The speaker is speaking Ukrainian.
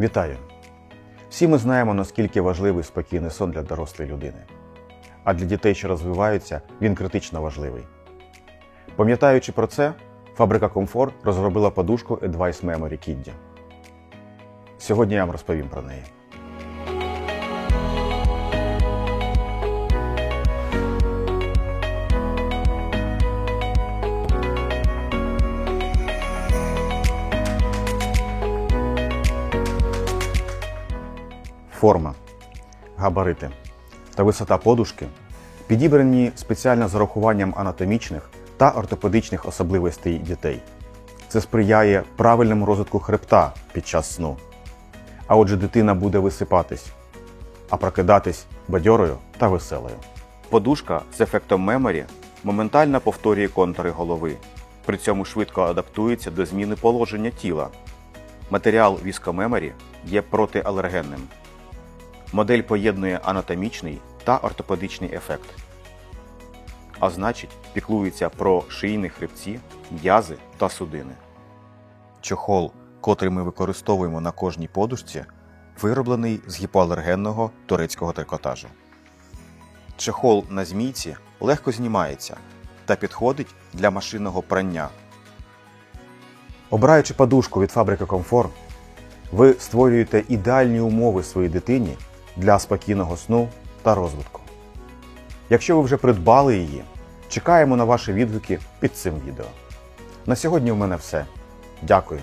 Вітаю! Всі ми знаємо, наскільки важливий спокійний сон для дорослої людини. А для дітей, що розвиваються, він критично важливий. Пам'ятаючи про це, фабрика Комфорт розробила подушку Advice Memory Kiddy. Сьогодні я вам розповім про неї. Форма, габарити та висота подушки підібрані спеціально з урахуванням анатомічних та ортопедичних особливостей дітей. Це сприяє правильному розвитку хребта під час сну. А отже, дитина буде висипатись, а прокидатись бадьорою та веселою. Подушка з ефектом меморі моментально повторює контури голови, при цьому швидко адаптується до зміни положення тіла. Матеріал віскомеморі є протиалергенним. Модель поєднує анатомічний та ортопедичний ефект. А значить, піклується про шийні хребці, м'язи та судини. Чохол, котрий ми використовуємо на кожній подушці, вироблений з гіпоалергенного турецького трикотажу. Чехол на змійці легко знімається та підходить для машинного прання. Обираючи подушку від фабрики Комфор, ви створюєте ідеальні умови своїй дитині для спокійного сну та розвитку. Якщо ви вже придбали її, чекаємо на ваші відгуки під цим відео. На сьогодні у мене все. Дякую.